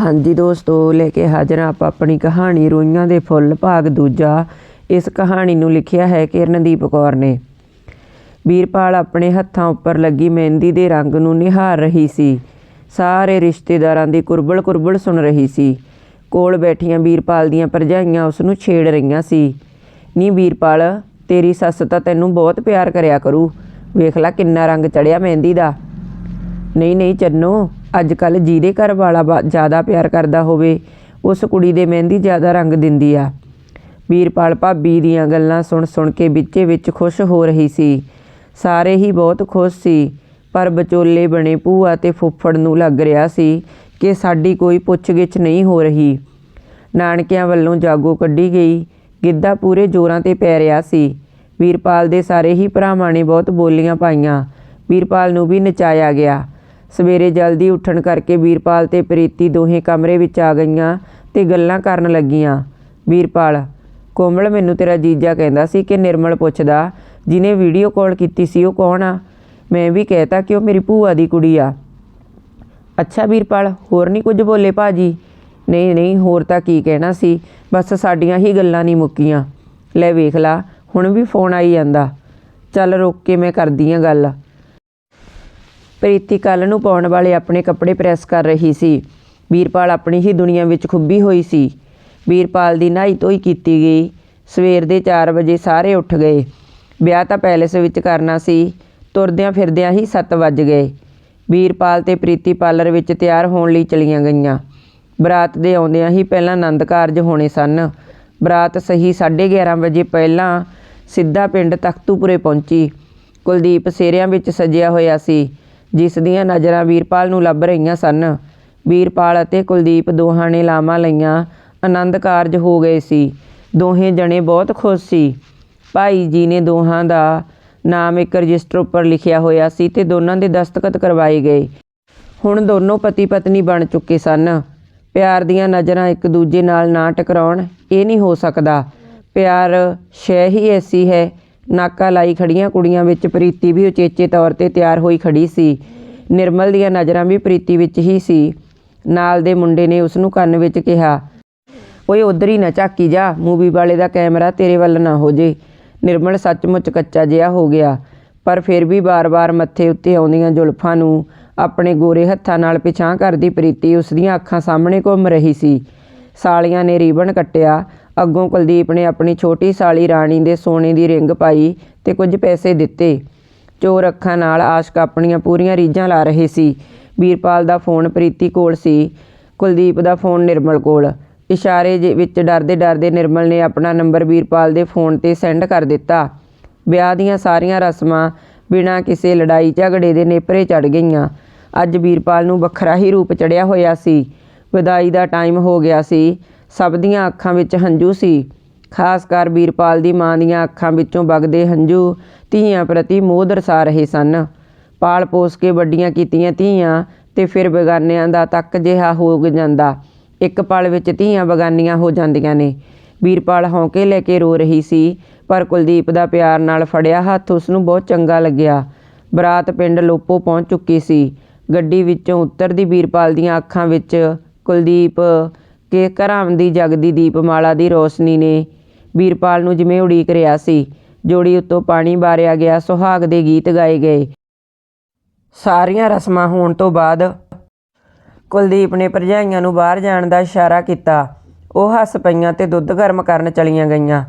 ਹਾਂਜੀ ਦੋਸਤੋ, ਲੈ ਕੇ ਹਾਜ਼ਰ ਆਪਾਂ ਆਪਣੀ ਕਹਾਣੀ ਰੋਈਆਂ ਦੇ ਫੁੱਲ ਭਾਗ ਦੂਜਾ। ਇਸ ਕਹਾਣੀ ਨੂੰ ਲਿਖਿਆ ਹੈ ਕਿਰਨਦੀਪ ਕੌਰ ਨੇ। ਵੀਰਪਾਲ ਆਪਣੇ ਹੱਥਾਂ ਉੱਪਰ ਲੱਗੀ ਮਹਿੰਦੀ ਦੇ ਰੰਗ ਨੂੰ ਨਿਹਾਰ ਰਹੀ ਸੀ। ਸਾਰੇ ਰਿਸ਼ਤੇਦਾਰਾਂ ਦੀ ਕੁਰਬਲ ਕੁਰਬਲ ਸੁਣ ਰਹੀ ਸੀ। ਕੋਲ ਬੈਠੀਆਂ ਵੀਰਪਾਲ ਦੀਆਂ ਭਰਜਾਈਆਂ ਉਸ ਨੂੰ ਛੇੜ ਰਹੀਆਂ ਸੀ। ਨੀ ਵੀਰਪਾਲ, ਤੇਰੀ ਸੱਸ ਤਾਂ ਤੈਨੂੰ ਬਹੁਤ ਪਿਆਰ ਕਰਿਆ ਕਰੂ। ਵੇਖ ਲੈ ਕਿੰਨਾ ਰੰਗ ਚੜਿਆ ਮਹਿੰਦੀ ਦਾ। ਨਹੀਂ ਨਹੀਂ ਚੰਨੋ ਅੱਜ ਕੱਲ ਜਿਹਦੇ ਘਰ ਵਾਲਾ ਬਾ- ਜ਼ਿਆਦਾ ਪਿਆਰ ਕਰਦਾ ਹੋਵੇ, ਉਸ ਕੁੜੀ ਦੇ ਮਹਿੰਦੀ ਜ਼ਿਆਦਾ ਰੰਗ ਦਿੰਦੀ ਆ। ਵੀਰਪਾਲ ਭਾਬੀ ਦੀਆਂ ਗੱਲਾਂ ਸੁਣ ਸੁਣ ਕੇ ਵਿੱਚੇ ਵਿੱਚ ਖੁਸ਼ ਹੋ ਰਹੀ ਸੀ। ਸਾਰੇ ਹੀ ਬਹੁਤ ਖੁਸ਼ ਸੀ, ਪਰ ਵਿਚੋਲੇ ਬਣੇ ਭੂਆ ਤੇ ਫੁੱਫੜ ਨੂੰ ਲੱਗ ਰਿਹਾ ਸੀ ਕਿ ਸਾਡੀ ਕੋਈ ਪੁੱਛਗਿੱਛ ਨਹੀਂ ਹੋ ਰਹੀ। ਨਾਨਕਿਆਂ ਵੱਲੋਂ ਜਾਗੋ ਕੱਢੀ ਗਈ, ਗਿੱਧਾ ਪੂਰੇ ਜ਼ੋਰਾਂ ਤੇ ਪੈ ਰਿਹਾ ਸੀ। ਵੀਰਪਾਲ ਦੇ ਸਾਰੇ ਹੀ ਭਰਾਵਾਂ ਨੇ ਬਹੁਤ ਬੋਲੀਆਂ ਪਾਈਆਂ। ਵੀਰਪਾਲ ਨੂੰ ਵੀ ਨਚਾਇਆ ਗਿਆ। ਸਵੇਰੇ ਜਲਦੀ ਉੱਠਣ ਕਰਕੇ ਵੀਰਪਾਲ ਤੇ ਪ੍ਰੀਤੀ ਦੋਹੇ ਕਮਰੇ ਵਿੱਚ ਆ ਗਈਆਂ ਤੇ ਗੱਲਾਂ ਕਰਨ ਲੱਗੀਆਂ। ਵੀਰਪਾਲ, ਕੋਮਲ ਮੈਨੂੰ ਤੇਰਾ ਜੀਜਾ ਕਹਿੰਦਾ ਸੀ ਕਿ ਨਿਰਮਲ ਪੁੱਛਦਾ, ਜਿਹਨੇ ਵੀਡੀਓ ਕਾਲ ਕੀਤੀ ਸੀ ਉਹ ਕੌਣ ਆ? ਮੈਂ ਵੀ ਕਹਿਤਾ ਕਿ ਉਹ ਮੇਰੀ ਭੂਆ ਦੀ ਕੁੜੀ ਆ। ਅੱਛਾ ਵੀਰਪਾਲ, ਹੋਰ ਨਹੀਂ ਕੁਝ ਬੋਲੇ ਭਾਜੀ? ਨਹੀਂ ਨਹੀਂ, ਹੋਰ ਤਾਂ ਕੀ ਕਹਿਣਾ ਸੀ? ਬਸ ਸਾਡੀਆਂ ਹੀ ਗੱਲਾਂ ਨਹੀਂ ਮੁੱਕੀਆਂ। ਲੈ ਵੇਖ ਲਾ, ਹੁਣ ਵੀ ਫੋਨ ਆਈ ਜਾਂਦਾ। ਚੱਲ ਰੁਕ ਕੇ ਮੈਂ ਕਰਦੀ ਆ ਗੱਲ। ਪ੍ਰੀਤੀ ਕੱਲ ਨੂੰ ਪਾਉਣ ਵਾਲੇ ਆਪਣੇ ਕੱਪੜੇ ਪ੍ਰੈਸ ਕਰ ਰਹੀ ਸੀ। ਵੀਰਪਾਲ ਆਪਣੀ ਹੀ ਦੁਨੀਆ ਵਿੱਚ ਖੁੱਬੀ ਹੋਈ ਸੀ। ਵੀਰਪਾਲ ਦੀ ਨਹਾਈ ਧੋਈ ਕੀਤੀ ਗਈ। ਸਵੇਰ ਦੇ 4 ਵਜੇ ਸਾਰੇ ਉੱਠ ਗਏ। ਵਿਆਹ ਤਾਂ ਪੈਲੇਸ ਵਿੱਚ ਕਰਨਾ ਸੀ। ਤੁਰਦਿਆਂ ਫਿਰਦਿਆਂ ਹੀ 7 ਵੱਜ ਗਏ। ਵੀਰਪਾਲ ਤੇ ਪ੍ਰੀਤੀ ਪਾਰਲਰ ਵਿੱਚ ਤਿਆਰ ਹੋਣ ਲਈ ਚਲੀਆਂ ਗਈਆਂ। ਬਰਾਤ ਦੇ ਆਉਂਦਿਆਂ ਹੀ ਪਹਿਲਾਂ ਆਨੰਦ ਕਾਰਜ ਹੋਣੇ ਸਨ। ਬਰਾਤ ਸਹੀ 11:30 ਵਜੇ ਪਹਿਲਾਂ ਸਿੱਧਾ ਪਿੰਡ ਤਖਤੂਪੁਰੇ ਪਹੁੰਚੀ। ਕੁਲਦੀਪ ਸੇਰਿਆਂ ਵਿੱਚ ਸਜਿਆ ਹੋਇਆ ਸੀ। ਜਿਸ ਦੀਆਂ ਨਜ਼ਰਾਂ ਵੀਰਪਾਲ ਨੂੰ ਲੱਭ ਰਹੀਆਂ ਸਨ। ਵੀਰਪਾਲ ਅਤੇ ਕੁਲਦੀਪ ਦੋਹਾਂ ਨੇ ਲਾਵਾਂ ਲਈਆਂ। ਆਨੰਦ ਕਾਰਜ ਹੋ ਗਏ ਸੀ। ਦੋਹੇ ਜਣੇ ਬਹੁਤ ਖੁਸ਼ ਸੀ। ਭਾਈ ਜੀ ਨੇ ਦੋਹਾਂ ਦਾ ਨਾਮ ਇੱਕ ਰਜਿਸਟਰ ਉੱਪਰ ਲਿਖਿਆ ਹੋਇਆ ਸੀ ਤੇ ਦੋਨਾਂ ਦੇ ਦਸਤਖਤ ਕਰਵਾਏ ਗਏ। ਹੁਣ ਦੋਨੋਂ ਪਤੀ ਪਤਨੀ ਬਣ ਚੁੱਕੇ ਸਨ। ਪਿਆਰ ਦੀਆਂ ਨਜ਼ਰਾਂ ਇੱਕ ਦੂਜੇ ਨਾਲ ਨਾ ਟਕਰਾਉਣ ਇਹ ਨਹੀਂ ਹੋ ਸਕਦਾ। ਪਿਆਰ ਸ਼ੈ ਹੀ ਐਸੀ ਹੈ ਨਾਕਾ ਲਾਈ ਖੜੀਆਂ ਕੁੜੀਆਂ ਵਿੱਚ ਪ੍ਰੀਤੀ ਵੀ ਉਚੇਚੇ ਤੌਰ ਤੇ ਤਿਆਰ ਹੋਈ ਖੜੀ ਸੀ। ਨਿਰਮਲ ਦੀਆਂ ਨਜ਼ਰਾਂ ਵੀ ਪ੍ਰੀਤੀ ਵਿੱਚ ਹੀ ਸੀ। ਨਾਲ ਦੇ ਮੁੰਡੇ ਨੇ ਉਸ ਨੂੰ ਕੰਨ ਵਿੱਚ ਕਿਹਾ, ਓਏ ਉਧਰ ਹੀ ਨਾ ਝਾਕੀ ਜਾ, ਮੂਵੀ ਵਾਲੇ ਦਾ ਕੈਮਰਾ ਤੇਰੇ ਵੱਲ ਨਾ ਹੋ ਜੇ ਨਿਰਮਲ ਸੱਚਮੁੱਚ ਕੱਚਾ ਜਿਹਾ ਹੋ ਗਿਆ, ਪਰ ਫਿਰ ਵੀ ਬਾਰ-ਬਾਰ ਮੱਥੇ ਉੱਤੇ ਆਉਂਦੀਆਂ ਜ਼ੁਲਫਾਂ ਨੂੰ ਆਪਣੇ ਗੋਰੇ ਹੱਥਾਂ ਨਾਲ ਪਿਛਾਂ ਕਰਦੀ ਪ੍ਰੀਤੀ ਉਸ ਦੀਆਂ ਅੱਖਾਂ ਸਾਹਮਣੇ ਘੁੰਮ ਰਹੀ ਸੀ। ਸਾਲੀਆਂ ਨੇ ਰੀਬਨ ਕੱਟਿਆ ਅੱਗੋਂ ਕੁਲਦੀਪ ਨੇ ਆਪਣੀ ਛੋਟੀ ਸਾਲੀ ਰਾਣੀ ਦੇ ਸੋਨੇ ਦੀ ਰਿੰਗ ਪਾਈ ਤੇ ਕੁਝ ਪੈਸੇ ਦਿੱਤੇ। ਚੋਰ ਅੱਖਾਂ ਨਾਲ ਆਸ਼ਕ ਆਪਣੀਆਂ ਪੂਰੀਆਂ ਰੀਝਾਂ ਲਾ ਰਹੇ ਸੀ। ਵੀਰਪਾਲ ਦਾ ਫੋਨ ਪ੍ਰੀਤੀ ਕੋਲ ਸੀ। ਕੁਲਦੀਪ ਦਾ ਫੋਨ ਨਿਰਮਲ ਕੋਲ। ਇਸ਼ਾਰੇ ਜੇ ਵਿੱਚ ਡਰਦੇ ਡਰਦੇ ਨਿਰਮਲ ਨੇ ਆਪਣਾ ਨੰਬਰ ਵੀਰਪਾਲ ਦੇ ਫੋਨ ਤੇ ਸੈਂਡ ਕਰ ਦਿੱਤਾ। ਵਿਆਹ ਦੀਆਂ ਸਾਰੀਆਂ ਰਸਮਾਂ ਬਿਨਾਂ ਕਿਸੇ ਲੜਾਈ ਝਗੜੇ ਦੇ ਨੇਪਰੇ ਚੜ ਗਈਆਂ। ਅੱਜ ਵੀਰਪਾਲ ਨੂੰ ਵੱਖਰਾ ਹੀ ਰੂਪ ਚੜਿਆ ਹੋਇਆ ਸੀ। ਵਿਦਾਈ ਦਾ ਟਾਈਮ ਹੋ ਗਿਆ ਸੀ। ਸਭ ਦੀਆਂ ਅੱਖਾਂ ਵਿੱਚ ਹੰਝੂ ਸੀ। ਖਾਸ ਕਰ ਵੀਰਪਾਲ ਦੀ ਮਾਂ ਦੀਆਂ ਅੱਖਾਂ ਵਿੱਚੋਂ ਵਗਦੇ ਹੰਝੂ ਧੀਆਂ ਪ੍ਰਤੀ ਮੋਹ ਦਰਸਾ ਰਹੇ ਸਨ। ਪਾਲ ਪੋਸ ਕੇ ਵੱਡੀਆਂ ਕੀਤੀਆਂ ਧੀਆਂ ਤੇ ਫਿਰ ਬੇਗਾਨਿਆਂ ਦਾ ਤੱਕ ਜਿਹਾ ਹੋ ਜਾਂਦਾ। ਇੱਕ ਪਲ ਵਿੱਚ ਧੀਆਂ ਬਗਾਨੀਆਂ ਹੋ ਜਾਂਦੀਆਂ ਨੇ। ਵੀਰਪਾਲ ਹੌਂਕੇ ਲੈ ਕੇ ਰੋ ਰਹੀ ਸੀ, ਪਰ ਕੁਲਦੀਪ ਦਾ ਪਿਆਰ ਨਾਲ ਫੜਿਆ ਹੱਥ ਉਸ ਨੂੰ ਬਹੁਤ ਚੰਗਾ ਲੱਗਿਆ। ਬਰਾਤ ਪਿੰਡ ਲੋਪੋ ਪਹੁੰਚ ਚੁੱਕੀ ਸੀ। ਗੱਡੀ ਵਿੱਚੋਂ ਉਤਰਦੀ ਵੀਰਪਾਲ ਦੀਆਂ ਅੱਖਾਂ ਵਿੱਚ ਕੁਲਦੀਪ ਕੇ ਘਰਾਂ ਦੀ ਜਗਦੀ ਦੀਪਮਾਲਾ ਦੀ ਰੋਸ਼ਨੀ ਨੇ ਵੀਰਪਾਲ ਨੂੰ ਜਿਵੇਂ ਉਡੀਕ ਰਿਹਾ ਸੀ। ਜੋੜੀ ਉੱਤੋਂ ਪਾਣੀ ਬਾਰਿਆ ਗਿਆ, ਸੁਹਾਗ ਦੇ ਗੀਤ ਗਾਏ ਗਏ। ਸਾਰੀਆਂ ਰਸਮਾਂ ਹੋਣ ਤੋਂ ਬਾਅਦ ਕੁਲਦੀਪ ਨੇ ਭਰਜਾਈਆਂ ਨੂੰ ਬਾਹਰ ਜਾਣ ਦਾ ਇਸ਼ਾਰਾ ਕੀਤਾ। ਉਹ ਹੱਸ ਪਈਆਂ ਤੇ ਦੁੱਧ ਗਰਮ ਕਰਨ ਚਲੀਆਂ ਗਈਆਂ।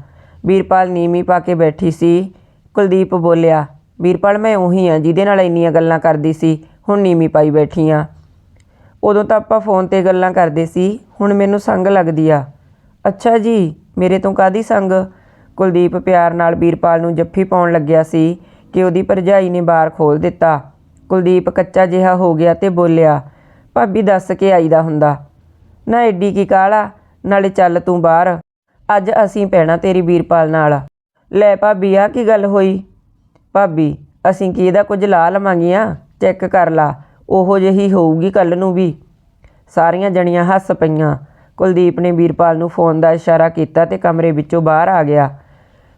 ਵੀਰਪਾਲ ਨੀਮੀ ਪਾ ਕੇ ਬੈਠੀ ਸੀ। ਕੁਲਦੀਪ ਬੋਲਿਆ, ਵੀਰਪਾਲ, ਮੈਂ ਉਹੀ ਆ ਜਿਹਦੇ ਨਾਲ ਇੰਨੀਆਂ ਗੱਲਾਂ ਕਰਦੀ ਸੀ, ਹੁਣ ਨੀਮੀ ਪਾਈ ਬੈਠੀ ਆ। ਉਦੋਂ ਤਾਂ ਆਪਾਂ ਫੋਨ ਤੇ ਗੱਲਾਂ ਕਰਦੇ ਸੀ, ਹੁਣ ਮੈਨੂੰ ਸੰਗ ਲੱਗਦੀ ਆ। ਅੱਛਾ ਜੀ, ਮੇਰੇ ਤੋਂ ਕਾਦੀ ਸੰਗ? ਕੁਲਦੀਪ ਪਿਆਰ ਨਾਲ ਵੀਰਪਾਲ ਨੂੰ ਜੱਫੀ ਪਾਉਣ ਲੱਗਿਆ ਸੀ ਕਿ ਉਹਦੀ ਭਰਜਾਈ ਨੇ ਬਾਰ ਖੋਲ ਦਿੱਤਾ। ਕੁਲਦੀਪ ਕੱਚਾ ਜਿਹਾ ਹੋ ਗਿਆ ਤੇ ਬੋਲਿਆ, ਭਾਬੀ ਦੱਸ ਕੇ ਆਈਦਾ ਹੁੰਦਾ। ਨਾ ਐਡੀ ਕੀ ਕਾਲਾ ਨਾਲੇ ਚੱਲ ਤੂੰ ਬਾਹਰ। ਅੱਜ ਅਸੀਂ ਪੈਣਾ ਤੇਰੀ ਵੀਰਪਾਲ ਨਾਲ। ਲੈ ਭਾਬੀ ਆ ਕੀ ਗੱਲ ਹੋਈ? ਭਾਬੀ, ਅਸੀਂ ਕੀ ਇਹਦਾ ਕੁਝ ਲਾ ਲਵਾਂਗੀਆਂ? ਚੈੱਕ ਕਰ ਲਾ। ਉਹੋ ਜਿਹੀ ਹੋਊਗੀ ਕੱਲ ਨੂੰ ਵੀ। ਸਾਰੀਆਂ ਜਣੀਆਂ ਹੱਸ ਪਈਆਂ। ਕੁਲਦੀਪ ਨੇ ਵੀਰਪਾਲ ਨੂੰ ਫੋਨ ਦਾ ਇਸ਼ਾਰਾ ਕੀਤਾ ਤੇ ਕਮਰੇ ਵਿੱਚੋਂ ਬਾਹਰ ਆ ਗਿਆ।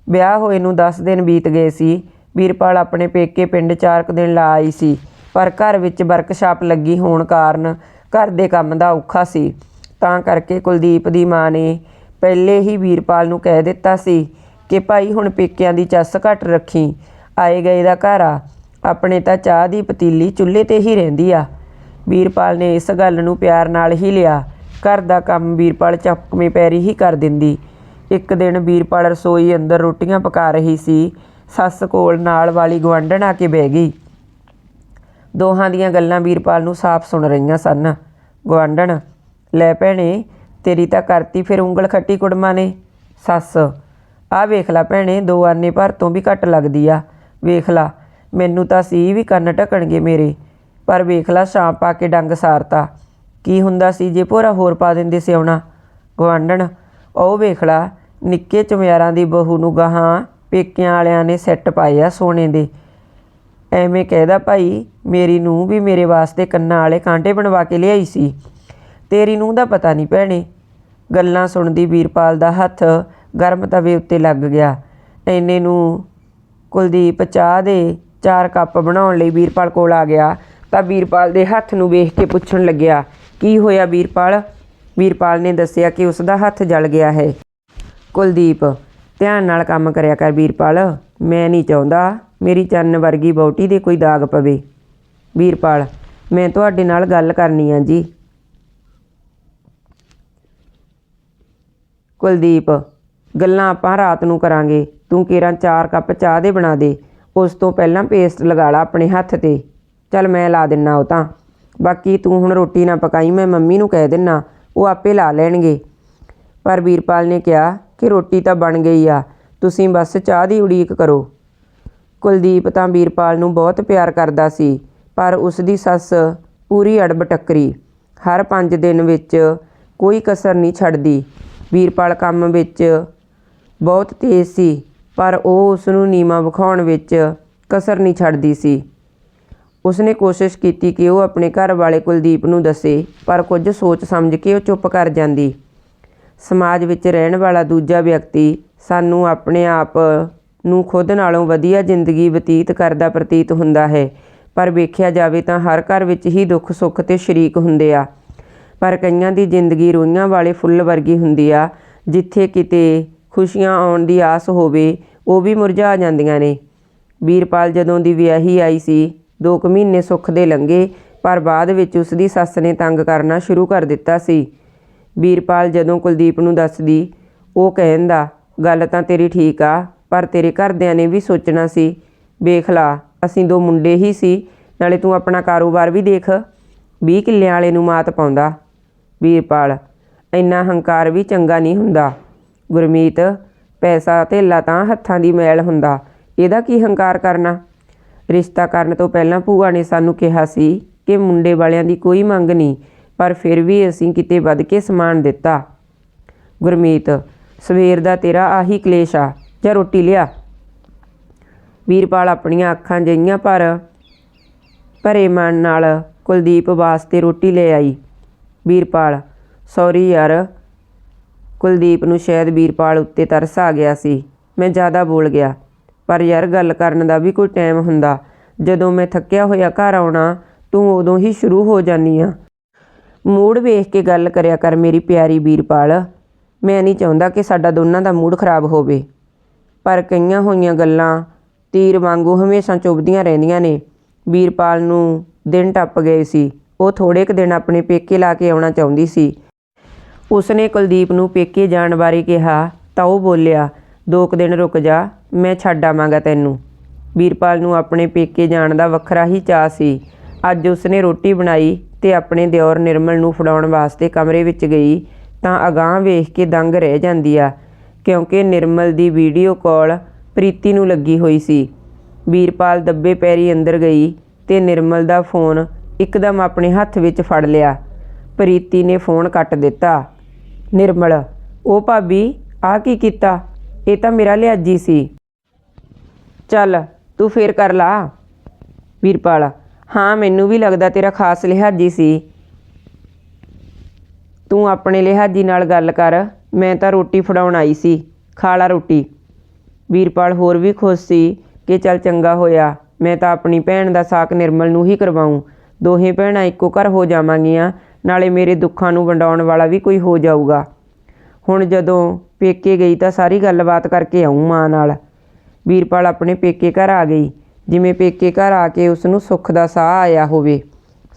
ਵਿਆਹ ਹੋਏ ਨੂੰ 10 ਦਿਨ ਬੀਤ ਗਏ ਸੀ। ਵੀਰਪਾਲ ਆਪਣੇ ਪੇਕੇ ਪਿੰਡ ਚਾਰ ਕੁ ਦਿਨ ਲਾ ਆਈ ਸੀ। ਪਰ ਘਰ ਵਿੱਚ ਵਰਕਸ਼ਾਪ ਲੱਗੀ ਹੋਣ ਕਾਰਨ ਘਰ ਦੇ ਕੰਮ ਦਾ ਔਖਾ ਸੀ। ਤਾਂ ਕਰਕੇ ਕੁਲਦੀਪ ਦੀ ਮਾਂ ਨੇ ਪਹਿਲੇ ਹੀ ਵੀਰਪਾਲ ਨੂੰ ਕਹਿ ਦਿੱਤਾ ਸੀ ਕਿ ਭਾਈ ਹੁਣ ਪੇਕਿਆਂ ਦੀ ਚੱਸ ਘੱਟ ਰੱਖੀ, ਆਏ ਗਏ ਦਾ ਘਰ ਆ। ਆਪਣੇ ਤਾਂ ਚਾਹ ਦੀ ਪਤੀਲੀ ਚੁੱਲ੍ਹੇ ਤੇ ਹੀ ਰਹਿੰਦੀ ਆ। ਵੀਰਪਾਲ ਨੇ ਇਸ ਗੱਲ ਨੂੰ ਪਿਆਰ ਨਾਲ ਹੀ ਲਿਆ। ਘਰ ਦਾ ਕੰਮ ਵੀਰਪਾਲ ਚੱਕਵੇਂ ਪੈਰੀ ਹੀ ਕਰ ਦਿੰਦੀ। ਇੱਕ ਦਿਨ ਵੀਰਪਾਲ ਰਸੋਈ ਅੰਦਰ ਰੋਟੀਆਂ ਪਕਾ ਰਹੀ ਸੀ। ਸੱਸ ਕੋਲ ਨਾਲ ਵਾਲੀ ਗੁਆਂਢਣ ਆ ਕੇ ਬਹਿ ਗਈ। ਦੋਹਾਂ ਦੀਆਂ ਗੱਲਾਂ ਵੀਰਪਾਲ ਨੂੰ ਸਾਫ਼ ਸੁਣ ਰਹੀਆਂ ਸਨ। ਗੁਆਂਢਣ, ਲੈ ਭੈਣੇ, ਤੇਰੀ ਤਾਂ ਕਰਤੀ ਫਿਰ ਉਂਗਲ ਖੱਟੀ ਕੁੜਮਾ ਨੇ। ਸੱਸ ਆ ਵੇਖ ਲੈ ਭੈਣੇ, ਦੋ ਆਨੇ ਭਰ ਤੋਂ ਵੀ ਘੱਟ ਲੱਗਦੀ ਆ। ਵੇਖ ਲਾ ਮੈਨੂੰ ਤਾਂ ਸੀ ਵੀ ਕੰਨ ਢਕਣਗੇ ਮੇਰੇ, ਪਰ ਵੇਖ ਲਾ ਸ਼ਾਮ ਪਾ ਕੇ ਡੰਗ ਸਾਰਤਾ। ਕੀ ਹੁੰਦਾ ਸੀ ਜੇ ਭੋਰਾ ਹੋਰ ਪਾ ਦਿੰਦੇ ਸਿਉਣਾ? ਗੁਆਂਢਣ, ਉਹ ਵੇਖ ਲਾ, ਨਿੱਕੇ ਚਮਿਆਰਾਂ ਦੀ ਬਹੂ ਨੂੰ ਗਾਹਾਂ ਪੇਕਿਆਂ ਵਾਲਿਆਂ ਨੇ ਸੈੱਟ ਪਾਏ ਆ ਸੋਨੇ ਦੇ। ਐਵੇਂ ਕਹਿਦਾ ਭਾਈ, ਮੇਰੀ ਨੂੰ ਵੀ ਮੇਰੇ ਵਾਸਤੇ ਕੰਨਾਂ ਵਾਲੇ ਕਾਂਟੇ ਬਣਵਾ ਕੇ ਲਿਆਈ ਸੀ। ਤੇਰੀ ਨੂੰ ਦਾ ਪਤਾ ਨਹੀਂ ਭੈਣੇ। ਗੱਲਾਂ ਸੁਣਦੀ ਵੀਰਪਾਲ ਦਾ ਹੱਥ ਗਰਮ ਤਵੇ ਉੱਤੇ ਲੱਗ ਗਿਆ। ਐਨੇ ਨੂੰ ਕੁਲਦੀਪ ਚਾਹ ਦੇ ਚਾਰ ਕੱਪ ਬਣਾਉਣ ਲਈ ਵੀਰਪਾਲ ਕੋਲ ਆ ਗਿਆ ਤਾਂ ਵੀਰਪਾਲ ਦੇ ਹੱਥ ਨੂੰ ਵੇਖ ਕੇ ਪੁੱਛਣ ਲੱਗਿਆ, ਕੀ ਹੋਇਆ ਵੀਰਪਾਲ? ਵੀਰਪਾਲ ਨੇ ਦੱਸਿਆ ਕਿ ਉਸ ਦਾ ਹੱਥ ਜਲ ਗਿਆ ਹੈ। ਕੁਲਦੀਪ, ਧਿਆਨ ਨਾਲ ਕੰਮ ਕਰਿਆ ਕਰ ਵੀਰਪਾਲ, ਮੈਂ ਨਹੀਂ ਚਾਹੁੰਦਾ ਮੇਰੀ ਚੰਨ ਵਰਗੀ ਬੌਟੀ ਦੇ ਕੋਈ ਦਾਗ ਪਵੇ। ਵੀਰਪਾਲ, ਮੈਂ ਤੁਹਾਡੇ ਨਾਲ ਗੱਲ ਕਰਨੀ ਆ ਜੀ। ਕੁਲਦੀਪ, ਗੱਲਾਂ ਆਪਾਂ ਰਾਤ ਨੂੰ ਕਰਾਂਗੇ, ਤੂੰ ਕਿਰਾਂ ਚਾਰ ਕੱਪ ਚਾਹ ਦੇ ਬਣਾ ਦੇ। ਉਸ ਤੋਂ ਪਹਿਲਾਂ ਪੇਸਟ ਲਗਾ ਲਾ ਆਪਣੇ ਹੱਥ ਤੇ। ਚੱਲ ਮੈਂ ਲਾ ਦਿੰਨਾ ਉਹ ਤਾਂ। ਬਾਕੀ ਤੂੰ ਹੁਣ ਰੋਟੀ ਨਾ ਪਕਾਈ, ਮੈਂ ਮੰਮੀ ਨੂੰ ਕਹਿ ਦਿੰਨਾ, ਉਹ ਆਪੇ ਲਾ ਲੈਣਗੇ। ਪਰ ਵੀਰਪਾਲ ਨੇ ਕਿਹਾ ਕਿ ਰੋਟੀ ਤਾਂ ਬਣ ਗਈ ਆ, ਤੁਸੀਂ ਬਸ ਚਾਹ ਦੀ ਉਡੀਕ ਕਰੋ। ਕੁਲਦੀਪ ਤਾਂ ਵੀਰਪਾਲ ਨੂੰ ਬਹੁਤ ਪਿਆਰ ਕਰਦਾ ਸੀ, ਪਰ ਉਸ ਦੀ ਸੱਸ ਪੂਰੀ ਅੜਬ ਟੱਕਰੀ ਹਰ 5 ਦਿਨ ਵਿੱਚ ਕੋਈ ਕਸਰ ਨਹੀਂ ਛੱਡਦੀ। ਵੀਰਪਾਲ ਕੰਮ ਵਿੱਚ ਬਹੁਤ ਤੇਜ਼ ਸੀ। ਪਰ ਉਹ ਉਸ ਨੂੰ ਨੀਮਾ ਵਿਖਾਉਣ ਵਿੱਚ ਕਸਰ ਨਹੀਂ ਛੱਡਦੀ ਸੀ। ਉਸਨੇ ਕੋਸ਼ਿਸ਼ ਕੀਤੀ ਕਿ ਉਹ ਆਪਣੇ ਘਰ ਵਾਲੇ ਕੁਲਦੀਪ ਨੂੰ ਦੱਸੇ, ਪਰ ਕੁਝ ਸੋਚ ਸਮਝ ਕੇ ਉਹ ਚੁੱਪ ਕਰ ਜਾਂਦੀ। ਸਮਾਜ ਵਿੱਚ ਰਹਿਣ ਵਾਲਾ ਦੂਜਾ ਵਿਅਕਤੀ ਸਾਨੂੰ ਆਪਣੇ ਆਪ ਨੂੰ ਖੁਦ ਨਾਲੋਂ ਵਧੀਆ ਜ਼ਿੰਦਗੀ ਬਤੀਤ ਕਰਦਾ ਪ੍ਰਤੀਤ ਹੁੰਦਾ ਹੈ, ਪਰ ਵੇਖਿਆ ਜਾਵੇ ਤਾਂ ਹਰ ਘਰ ਵਿੱਚ ਹੀ ਦੁੱਖ, ਸੁੱਖ ਤੇ ਸ਼ਰੀਕ ਹੁੰਦੇ ਆ। ਪਰ ਕਈਆਂ ਦੀ ਜ਼ਿੰਦਗੀ ਰੋਈਆਂ ਵਾਲੇ ਫੁੱਲ ਵਰਗੀ ਹੁੰਦੀ ਆ, ਜਿੱਥੇ ਕਿਤੇ ਖੁਸ਼ੀਆਂ ਆਉਣ ਦੀ ਆਸ ਹੋਵੇ, ਉਹ ਵੀ ਮੁਰਝਾ ਜਾਂਦੀਆਂ ਨੇ। ਵੀਰਪਾਲ ਜਦੋਂ ਦੀ ਵਿਆਹੀ ਆਈ ਸੀ 2 ਕੁ ਮਹੀਨੇ ਸੁੱਖ ਦੇ ਲੰਘੇ, ਪਰ ਬਾਅਦ ਵਿੱਚ ਉਸ ਦੀ ਸੱਸ ਨੇ ਤੰਗ ਕਰਨਾ ਸ਼ੁਰੂ ਕਰ ਦਿੱਤਾ ਸੀ। ਵੀਰਪਾਲ ਜਦੋਂ ਕੁਲਦੀਪ ਨੂੰ ਦੱਸਦੀ, ਉਹ ਕਹਿੰਦਾ ਗੱਲ ਤਾਂ ਤੇਰੀ ਠੀਕ ਆ, ਪਰ ਤੇਰੇ ਘਰਦਿਆਂ ਨੇ ਵੀ ਸੋਚਣਾ ਸੀ, ਵੇਖ ਲਾ, ਅਸੀਂ ਦੋ ਮੁੰਡੇ ਹੀ ਸੀ, ਨਾਲੇ ਤੂੰ ਆਪਣਾ ਕਾਰੋਬਾਰ ਵੀ ਦੇਖ 20 ਕਿੱਲਿਆਂ ਵਾਲੇ ਨੂੰ ਮਾਤ ਪਾਉਂਦਾ। ਵੀਰਪਾਲ, ਇੰਨਾ ਹੰਕਾਰ ਵੀ ਚੰਗਾ ਨਹੀਂ ਹੁੰਦਾ। ਗੁਰਮੀਤ, ਪੈਸਾ ਧੇਲਾ ਤਾਂ ਹੱਥਾਂ ਦੀ ਮੈਲ ਹੁੰਦਾ, ਇਹਦਾ ਕੀ ਹੰਕਾਰ ਕਰਨਾ? ਰਿਸ਼ਤਾ ਕਰਨ ਤੋਂ ਪਹਿਲਾਂ ਭੂਆ ਨੇ ਸਾਨੂੰ ਕਿਹਾ ਸੀ ਕਿ ਮੁੰਡੇ ਵਾਲਿਆਂ ਦੀ ਕੋਈ ਮੰਗ ਨਹੀਂ, ਪਰ ਫਿਰ ਵੀ ਅਸੀਂ ਕਿਤੇ ਵੱਧ ਕੇ ਸਮਾਨ ਦਿੱਤਾ। ਗੁਰਮੀਤ, ਸਵੇਰ ਦਾ ਤੇਰਾ ਆਹੀ ਕਲੇਸ਼ ਆ, ਜਾਂ ਰੋਟੀ ਲਿਆ। ਵੀਰਪਾਲ ਆਪਣੀਆਂ ਅੱਖਾਂ ਜਈਆਂ ਪਰ, ਭਰੇ ਮਨ ਨਾਲ ਕੁਲਦੀਪ ਵਾਸਤੇ ਰੋਟੀ ਲੈ ਆਈ। ਵੀਰਪਾਲ, ਸੌਰੀ ਯਾਰ ਕੁਲਦੀਪ ਨੂੰ ਸ਼ਾਇਦ ਵੀਰਪਾਲ ਉੱਤੇ ਤਰਸ ਆ ਗਿਆ ਸੀ। ਮੈਂ ਜ਼ਿਆਦਾ ਬੋਲ ਗਿਆ। ਪਰ ਯਾਰ ਗੱਲ ਕਰਨ ਦਾ ਵੀ ਕੋਈ ਟਾਈਮ ਹੁੰਦਾ। ਜਦੋਂ ਮੈਂ ਥੱਕਿਆ ਹੋਇਆ ਘਰ ਆਉਣਾ, ਤੂੰ ਉਦੋਂ ਹੀ ਸ਼ੁਰੂ ਹੋ ਜਾਨੀ ਆ। ਮੂਡ ਵੇਖ ਕੇ ਗੱਲ ਕਰਿਆ ਕਰ ਮੇਰੀ ਪਿਆਰੀ ਵੀਰਪਾਲ। ਮੈਂ ਨਹੀਂ ਚਾਹੁੰਦਾ ਕਿ ਸਾਡਾ ਦੋਨਾਂ ਦਾ ਮੂਡ ਖਰਾਬ ਹੋਵੇ। ਪਰ ਕਈਆਂ ਹੋਈਆਂ ਗੱਲਾਂ ਤੀਰ ਵਾਂਗੂ ਹਮੇਸ਼ਾ ਚੁੱਭਦੀਆਂ ਰਹਿੰਦੀਆਂ ਨੇ। ਵੀਰਪਾਲ ਨੂੰ ਦਿਨ ਟੱਪ ਗਏ ਸੀ। ਉਹ ਥੋੜੇ ਕੁ ਦਿਨ ਆਪਣੇ ਪੇਕੇ ਲਾ ਕੇ ਆਉਣਾ ਚਾਹੁੰਦੀ ਸੀ। ਉਸਨੇ ਕੁਲਦੀਪ ਨੂੰ ਪੇਕੇ ਜਾਣ ਬਾਰੇ ਕਿਹਾ ਤਾਂ ਉਹ ਬੋਲਿਆ, ਦੋ ਕੁ ਦਿਨ ਰੁਕ ਜਾ, ਮੈਂ ਛੱਡ ਆਵਾਂਗਾ ਤੈਨੂੰ। ਵੀਰਪਾਲ ਨੂੰ ਆਪਣੇ ਪੇਕੇ ਜਾਣ ਦਾ ਵੱਖਰਾ ਹੀ ਚਾਅ ਸੀ। ਅੱਜ ਉਸਨੇ ਰੋਟੀ ਬਣਾਈ ਤੇ ਆਪਣੇ ਦਿਓਰ ਨਿਰਮਲ ਨੂੰ ਫੜਾਉਣ ਵਾਸਤੇ ਕਮਰੇ ਵਿੱਚ ਗਈ ਤਾਂ ਅਗਾਂਹ ਵੇਖ ਕੇ ਦੰਗ ਰਹਿ ਜਾਂਦੀ ਆ, ਕਿਉਂਕਿ ਨਿਰਮਲ ਦੀ ਵੀਡੀਓ ਕਾਲ ਪ੍ਰੀਤੀ ਨੂੰ ਲੱਗੀ ਹੋਈ ਸੀ। ਵੀਰਪਾਲ ਦੱਬੇ ਪੈਰੀ ਅੰਦਰ ਗਈ ਤੇ ਨਿਰਮਲ ਦਾ ਫੋਨ ਇੱਕਦਮ ਆਪਣੇ ਹੱਥ ਵਿੱਚ ਫੜ ਲਿਆ। ਪ੍ਰੀਤੀ ਨੇ ਫੋਨ ਕੱਟ ਦਿੱਤਾ। ਨਿਰਮਲ। ਉਹ ਭਾਬੀ ਆ ਕੀ ਕੀਤਾ? ਇਹ ਤਾਂ ਮੇਰਾ ਲਿਆਜੀ ਸੀ। ਚੱਲ, ਤੂੰ ਫੇਰ ਕਰ ਲਾ। ਵੀਰਪਾਲ, ਹਾਂ, ਮੈਨੂੰ ਵੀ ਲੱਗਦਾ ਤੇਰਾ ਖਾਸ ਲਿਹਾਜੀ ਸੀ। ਤੂੰ ਆਪਣੇ ਲਿਹਾਜੀ ਨਾਲ ਗੱਲ ਕਰ। ਮੈਂ ਤਾਂ ਰੋਟੀ ਫੜਾਉਣ ਆਈ ਸੀ ਖਾ ਲਾ ਰੋਟੀ। ਵੀਰਪਾਲ ਹੋਰ ਵੀ ਖੁਸ਼ ਸੀ ਕਿ ਚੱਲ ਚੰਗਾ ਹੋਇਆ। ਮੈਂ ਤਾਂ ਆਪਣੀ ਭੈਣ ਦਾ ਸਾਕ ਨਿਰਮਲ ਨੂੰ ਹੀ ਕਰਵਾਉਂ। ਦੋਹੇ ਭੈਣਾਂ ਇੱਕੋ ਘਰ ਹੋ ਜਾਵਾਂਗੀਆਂ। ਨਾਲੇ ਮੇਰੇ ਦੁੱਖਾਂ ਨੂੰ ਵੰਡਾਉਣ ਵਾਲਾ ਵੀ ਕੋਈ ਹੋ ਜਾਊਗਾ। ਹੁਣ ਜਦੋਂ ਪੇਕੇ ਗਈ ਤਾਂ ਸਾਰੀ ਗੱਲਬਾਤ ਕਰਕੇ ਆਊਂ ਮਾਂ ਨਾਲ। ਵੀਰਪਾਲ ਆਪਣੇ ਪੇਕੇ ਘਰ ਆ ਗਈ। ਜਿਵੇਂ ਪੇਕੇ ਘਰ ਆ ਕੇ ਉਸ ਨੂੰ ਸੁੱਖ ਦਾ ਸਾਹ ਆਇਆ ਹੋਵੇ।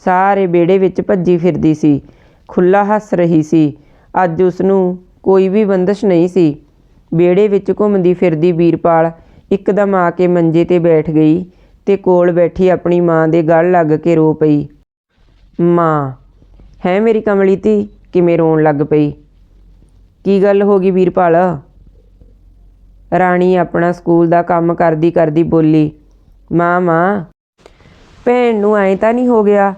ਸਾਰੇ ਵਿਹੜੇ ਵਿੱਚ ਭੱਜੀ ਫਿਰਦੀ ਸੀ। ਖੁੱਲਾ ਹੱਸ ਰਹੀ ਸੀ। ਅੱਜ ਉਸ ਨੂੰ ਕੋਈ ਵੀ ਬੰਦਸ਼ ਨਹੀਂ ਸੀ। ਵਿਹੜੇ ਵਿੱਚ ਘੁੰਮਦੀ ਫਿਰਦੀ ਵੀਰਪਾਲ ਇੱਕਦਮ ਆ ਕੇ ਮੰਜੇ ਤੇ ਬੈਠ ਗਈ ਤੇ ਕੋਲ ਬੈਠੀ ਆਪਣੀ ਮਾਂ ਦੇ ਗਲ ਲੱਗ ਕੇ ਰੋ ਪਈ। ਮਾਂ ਹੈ ਮੇਰੀ ਕਮਲੀ ਧੀ ਕਿਵੇਂ ਰੋਣ ਲੱਗ ਪਈ? ਕੀ ਗੱਲ ਹੋ ਗਈ ਵੀਰਪਾਲ? ਰਾਣੀ ਆਪਣਾ ਸਕੂਲ ਦਾ ਕੰਮ ਕਰਦੀ ਕਰਦੀ ਬੋਲੀ, ਮਾਂ ਮਾਂ, ਭੈਣ ਨੂੰ ਐਂ ਤਾਂ ਨਹੀਂ ਹੋ ਗਿਆ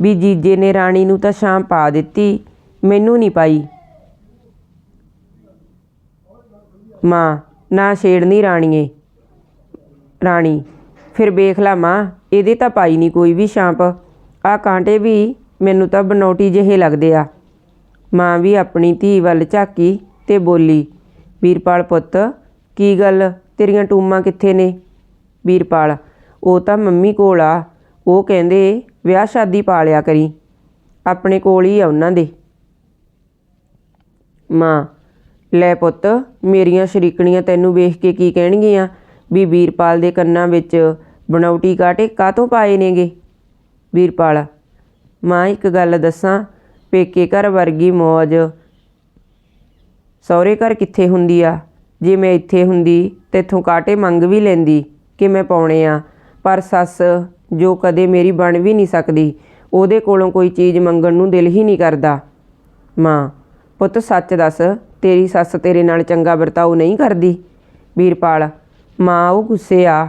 ਵੀ ਜੀਜੇ ਨੇ ਰਾਣੀ ਨੂੰ ਤਾਂ ਸ਼ਾਮ ਪਾ ਦਿੱਤੀ, ਮੈਨੂੰ ਨਹੀਂ ਪਾਈ। ਮਾਂ, ਨਾ ਛੇੜਨੀ ਰਾਣੀਏ। ਰਾਣੀ, ਫਿਰ ਵੇਖ ਲਾ ਮਾਂ, ਇਹਦੇ ਤਾਂ ਪਾਈ ਨਹੀਂ ਕੋਈ ਵੀ ਛਾਂਪ। ਆ ਕਾਂਟੇ ਵੀ ਮੈਨੂੰ ਤਾਂ ਬਨੌਟੀ ਜਿਹੇ ਲੱਗਦੇ ਆ। ਮਾਂ ਵੀ ਆਪਣੀ ਧੀ ਵੱਲ ਝਾਕੀ ਤੇ ਬੋਲੀ, ਵੀਰਪਾਲ ਪੁੱਤ, ਕੀ ਗੱਲ? ਤੇਰੀਆਂ ਟੂਮਾਂ ਕਿੱਥੇ ਨੇ? ਵੀਰਪਾਲ, ਉਹ ਤਾਂ ਮੰਮੀ ਕੋਲ ਆ। ਉਹ ਕਹਿੰਦੇ, ਵਿਆਹ ਸ਼ਾਦੀ ਪਾ ਲਿਆ ਕਰੀ। ਆਪਣੇ ਕੋਲ ਹੀ ਆ ਉਹਨਾਂ ਦੇ। ਮਾਂ, ਲੈ ਪੁੱਤ, ਮੇਰੀਆਂ ਸ਼ਰੀਕਣੀਆਂ ਤੈਨੂੰ ਵੇਖ ਕੇ ਕੀ ਕਹਿਣਗੀਆਂ? ਵੀ ਵੀਰਪਾਲ ਦੇ ਕੰਨਾਂ ਵਿੱਚ ਬਣਾਉਟੀ ਕਾਟੇ ਕਾਤੋਂ ਪਾਏ ਨੇਗੇ? ਵੀਰਪਾਲ ਮਾਂ ਇੱਕ ਗੱਲ ਦੱਸਾਂ, ਪੇਕੇ ਘਰ ਵਰਗੀ ਮੌਜ। ਸਹੁਰੇ ਘਰ ਕਿੱਥੇ ਹੁੰਦੀ ਆ? ਜੇ ਮੈਂ ਇੱਥੇ ਹੁੰਦੀ ਤੇਥੋਂ ਕਾਟੇ ਮੰਗ ਵੀ ਲੈਂਦੀ ਕਿ ਮੈਂ ਪਾਉਣੇ ਆ। ਪਰ ਸੱਸ, ਜੋ ਕਦੇ ਮੇਰੀ ਬਣ ਵੀ ਨਹੀਂ ਸਕਦੀ, ਉਹਦੇ ਕੋਲੋਂ ਕੋਈ ਚੀਜ਼ ਮੰਗਣ ਨੂੰ ਦਿਲ ਹੀ ਨਹੀਂ ਕਰਦਾ। ਮਾਂ, ਪੁੱਤ ਸੱਚ ਦੱਸ, ਤੇਰੀ ਸੱਸ ਤੇਰੇ ਨਾਲ ਚੰਗਾ ਵਰਤਾਓ ਨਹੀਂ ਕਰਦੀ? ਵੀਰਪਾਲ, ਮਾਂ ਉਹ ਗੁੱਸੇ ਆ,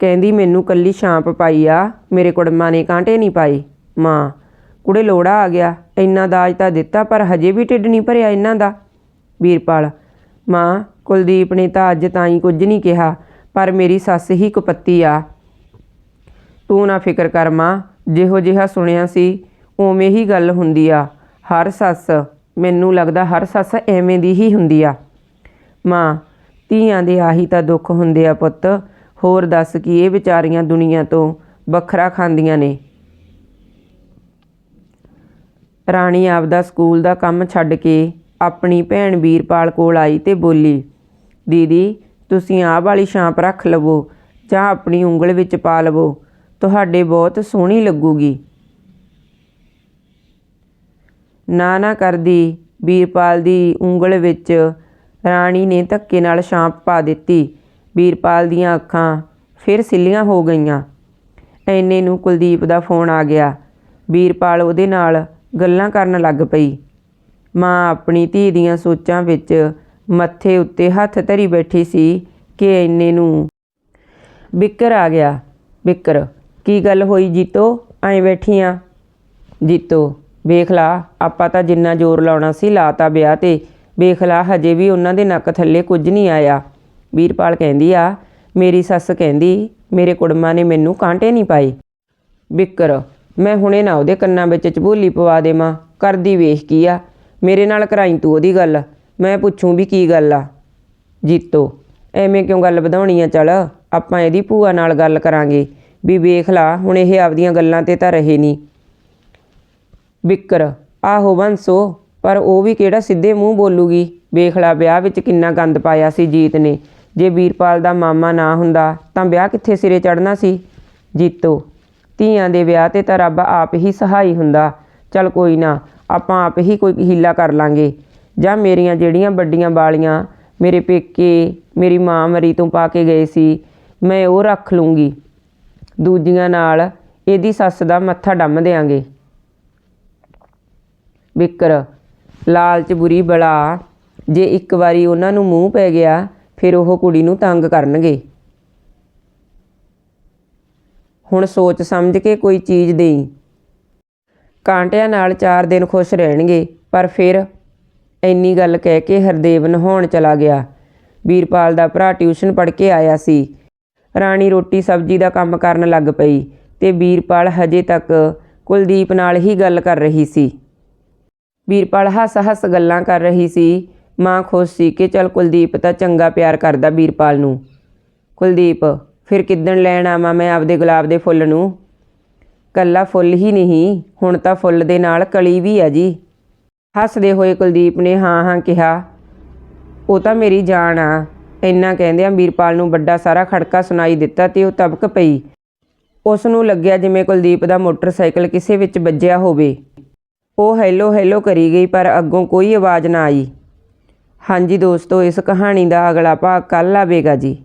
ਕਹਿੰਦੀ, ਮੈਨੂੰ ਕੱਲੀ ਛਾਂਪ ਪਾਈ ਆ, ਮੇਰੇ ਕੁੜਮਾਂ ਨੇ ਕਾਂਟੇ ਨਹੀਂ ਪਾਏ। ਮਾਂ, ਕੁੜੇ ਲੋੜਾ ਆ ਗਿਆ, ਇੰਨਾ ਦਾਜ ਤਾਂ ਦਿੱਤਾ, ਪਰ ਹਜੇ ਵੀ ਢਿੱਡ ਨਹੀਂ ਭਰਿਆ ਇਹਨਾਂ ਦਾ। ਵੀਰਪਾਲ, ਮਾਂ, ਕੁਲਦੀਪ ਨੇ ਤਾਂ ਅੱਜ ਤਾਈਂ ਕੁਝ ਨਹੀਂ ਕਿਹਾ, ਪਰ ਮੇਰੀ ਸੱਸ ਹੀ ਕੁਪੱਤੀ ਆ। ਤੂੰ ਨਾ ਫਿਕਰ ਕਰ ਮਾਂ, ਜਿਹੋ ਜਿਹਾ ਸੁਣਿਆ ਸੀ, ਉਵੇਂ ਹੀ ਗੱਲ ਹੁੰਦੀ ਆ। ਹਰ ਸੱਸ, ਮੈਨੂੰ ਲੱਗਦਾ ਹਰ ਸੱਸ ਐਵੇਂ ਦੀ ਹੀ ਹੁੰਦੀ ਆ। ਮਾਂ, ਧੀਆਂ ਦੇ ਆਹੀ ਤਾਂ ਦੁੱਖ ਹੁੰਦੇ ਆ ਪੁੱਤ, ਹੋਰ ਦੱਸ ਕੀ ਇਹ ਵਿਚਾਰੀਆਂ ਦੁਨੀਆ ਤੋਂ ਵੱਖਰਾ ਖਾਂਦੀਆਂ ਨੇ। ਰਾਣੀ ਆਪਦਾ ਸਕੂਲ ਦਾ ਕੰਮ ਛੱਡ ਕੇ ਆਪਣੀ ਭੈਣ ਵੀਰਪਾਲ ਕੋਲ ਆਈ ਤੇ ਬੋਲੀ, ਦੀਦੀ, ਤੁਸੀਂ ਆਹ ਵਾਲੀ ਛਾਂਪ ਰੱਖ ਲਵੋ ਜਾਂ ਆਪਣੀ ਉਂਗਲ ਵਿੱਚ ਪਾ ਲਵੋ, ਤੁਹਾਡੇ ਬਹੁਤ ਸੋਹਣੀ ਲੱਗੂਗੀ। ਨਾ ਨਾ ਕਰਦੀ ਵੀਰਪਾਲ ਦੀ ਉਂਗਲ ਵਿੱਚ ਰਾਣੀ ਨੇ ਧੱਕੇ ਨਾਲ ਛਾਂਪ ਪਾ ਦਿੱਤੀ। ਵੀਰਪਾਲ ਦੀਆਂ ਅੱਖਾਂ ਫਿਰ ਸਿੱਲੀਆਂ ਹੋ ਗਈਆਂ। ਐਨੇ ਨੂੰ ਕੁਲਦੀਪ ਦਾ ਫੋਨ ਆ ਗਿਆ। ਵੀਰਪਾਲ ਉਹਦੇ ਨਾਲ ਗੱਲਾਂ ਕਰਨ ਲੱਗ ਪਈ। ਮਾਂ ਆਪਣੀ ਧੀ ਦੀਆਂ ਸੋਚਾਂ ਵਿੱਚ ਮੱਥੇ ਉੱਤੇ ਹੱਥ ਧਰੀ ਬੈਠੀ ਸੀ ਕਿ ਇੰਨੇ ਨੂੰ ਬਿੱਕਰ ਆ ਗਿਆ। ਬਿੱਕਰ, ਕੀ ਗੱਲ ਹੋਈ ਜੀਤੋ? ਐਂ ਬੈਠੀ ਆ ਜੀਤੋ, ਵੇਖ ਲਾ, ਆਪਾਂ ਤਾਂ ਜਿੰਨਾ ਜ਼ੋਰ ਲਾਉਣਾ ਸੀ ਲਾਤਾ ਵਿਆਹ ਤੇ। ਵੇਖ ਲਾ, ਹਜੇ ਵੀ ਉਹਨਾਂ ਦੇ ਨੱਕ ਥੱਲੇ ਕੁਝ ਨਹੀਂ ਆਇਆ। ਵੀਰਪਾਲ ਕਹਿੰਦੀ ਆ, ਮੇਰੀ ਸੱਸ ਕਹਿੰਦੀ, ਮੇਰੇ ਕੁੜਮਾਂ ਨੇ ਮੈਨੂੰ ਕਾਂਟੇ ਨਹੀਂ ਪਾਏ। ਬਿੱਕਰ ਮੈਂ ਹੁਣੇ ਨਾ ਉਹਦੇ ਕੰਨਾਂ ਵਿੱਚ ਚਬੋਲੀ ਪਵਾ ਦੇਵਾਂ। ਕਰਦੀ ਵੇਖ ਕੀ ਆ। ਮੇਰੇ ਨਾਲ ਕਰਾਈ ਤੂੰ ਉਹਦੀ ਗੱਲ। ਮੈਂ ਪੁੱਛੂੰ ਵੀ ਕੀ ਗੱਲ ਆ। ਜੀਤੋ, ਐਵੇਂ ਕਿਉਂ ਗੱਲ ਵਧਾਉਣੀ ਆ ਚਲ? ਆਪਾਂ ਇਹਦੀ ਭੂਆ ਨਾਲ ਗੱਲ ਕਰਾਂਗੇ। ਵੀ ਵੇਖ ਲਾ, ਹੁਣ ਇਹ ਆਪਦੀਆਂ ਗੱਲਾਂ ਤੇ ਤਾਂ ਰਹੇ ਨਹੀਂ। ਬਿੱਕਰ, ਆਹੋ ਬੰਸੋ, ਪਰ ਉਹ ਵੀ ਕਿਹੜਾ ਸਿੱਧੇ ਮੂੰਹ ਬੋਲੂਗੀ? ਵੇਖ ਲਾ, ਵਿਆਹ ਵਿੱਚ ਕਿੰਨਾ ਗੰਦ ਪਾਇਆ ਸੀ ਜੀਤ ਨੇ। ਜੇ ਵੀਰਪਾਲ ਦਾ ਮਾਮਾ ਨਾ ਹੁੰਦਾ, ਤਾਂ ਵਿਆਹ ਕਿੱਥੇ ਸਿਰੇ ਚੜਨਾ ਸੀ? ਜੀਤੋ ਧੀਆਂ ਦੇ ਵਿਆਹ ਤੇ ਤਾਂ ਰੱਬ ਆਪ ਹੀ ਸਹਾਈ ਹੁੰਦਾ। ਚੱਲ ਕੋਈ ਨਾ, ਆਪਾਂ ਆਪ ਹੀ ਕੋਈ ਹੀਲਾ ਕਰ ਲਾਂਗੇ। ਜਾਂ ਮੇਰੀਆਂ ਜਿਹੜੀਆਂ ਵੱਡੀਆਂ ਵਾਲੀਆਂ, ਮੇਰੇ ਪੇਕੇ, ਮੇਰੀ ਮਾਂ ਮਰੀ ਤੋਂ ਪਾ ਕੇ ਗਏ ਸੀ, ਮੈਂ ਉਹ ਰੱਖ ਲੂੰਗੀ। ਦੂਜੀਆਂ ਨਾਲ ਇਹਦੀ ਸੱਸ ਦਾ ਮੱਥਾ ਡੰਮ ਦੇਾਂਗੇ ਵਿਕਰ ਲਾਲਚ ਬੁਰੀ ਬਲਾ, ਜੇ ਇੱਕ ਵਾਰੀ ਉਹਨਾਂ ਨੂੰ ਮੂੰਹ ਪੈ ਗਿਆ, ਫਿਰ ਉਹ ਕੁੜੀ ਨੂੰ ਤੰਗ ਕਰਨਗੇ। ਹੁਣ ਸੋਚ ਸਮਝ ਕੇ ਕੋਈ ਚੀਜ਼ ਦੇਈ। ਕਾਂਟਿਆਂ ਨਾਲ 4 ਦਿਨ ਖੁਸ਼ ਰਹਿਣਗੇ, ਪਰ ਫਿਰ ਇੰਨੀ ਗੱਲ ਕਹਿ ਕੇ ਹਰਦੇਵ ਨਹਾਉਣ ਚਲਾ ਗਿਆ। ਵੀਰਪਾਲ ਦਾ ਭਰਾ ਟਿਊਸ਼ਨ ਪੜ੍ਹ ਕੇ ਆਇਆ ਸੀ। ਰਾਣੀ ਰੋਟੀ ਸਬਜ਼ੀ ਦਾ ਕੰਮ ਕਰਨ ਲੱਗ ਪਈ ਤੇ ਵੀਰਪਾਲ ਹਜੇ ਤੱਕ ਕੁਲਦੀਪ ਨਾਲ ਹੀ ਗੱਲ ਕਰ ਰਹੀ ਸੀ। ਵੀਰਪਾਲ ਹੱਸ-ਹੱਸ ਗੱਲਾਂ ਕਰ ਰਹੀ ਸੀ। ਮਾਂ ਖੁਸ਼ ਸੀ ਕਿ ਚਲ ਕੁਲਦੀਪ ਤਾਂ ਚੰਗਾ ਪਿਆਰ ਕਰਦਾ ਵੀਰਪਾਲ ਨੂੰ। ਕੁਲਦੀਪ ਫਿਰ ਕਿੱਦਣ ਲੈਣ ਆਵਾਂ ਮੈਂ ਆਪਦੇ ਗੁਲਾਬ ਦੇ ਫੁੱਲ ਨੂੰ? ਕੱਲਾ ਫੁੱਲ ਹੀ ਨਹੀਂ, ਹੁਣ ਤਾਂ ਫੁੱਲ ਦੇ ਨਾਲ ਕਲੀ ਵੀ ਆ ਜੀ। ਹੱਸਦੇ ਹੋਏ ਕੁਲਦੀਪ ਨੇ ਹਾਂ ਹਾਂ ਕਿਹਾ, ਉਹ ਤਾਂ ਮੇਰੀ ਜਾਨ ਆ। ਇੰਨਾ ਕਹਿੰਦਿਆਂ ਵੀਰਪਾਲ ਨੂੰ ਵੱਡਾ ਸਾਰਾ ਖੜਕਾ ਸੁਣਾਈ ਦਿੱਤਾ ਤੇ ਉਹ ਤਬਕ ਪਈ। ਉਸ ਨੂੰ ਲੱਗਿਆ ਜਿਵੇਂ ਕੁਲਦੀਪ ਦਾ ਮੋਟਰਸਾਈਕਲ ਕਿਸੇ ਵਿੱਚ ਵੱਜਿਆ ਹੋਵੇ। ਉਹ ਹੈਲੋ ਹੈਲੋ ਕਰੀ ਗਈ, ਪਰ ਅੱਗੋਂ ਕੋਈ ਆਵਾਜ਼ ਨਾ ਆਈ। ਹਾਂਜੀ ਦੋਸਤੋ, ਇਸ ਕਹਾਣੀ ਦਾ ਅਗਲਾ ਭਾਗ ਕੱਲ੍ਹ ਆਵੇਗਾ ਜੀ।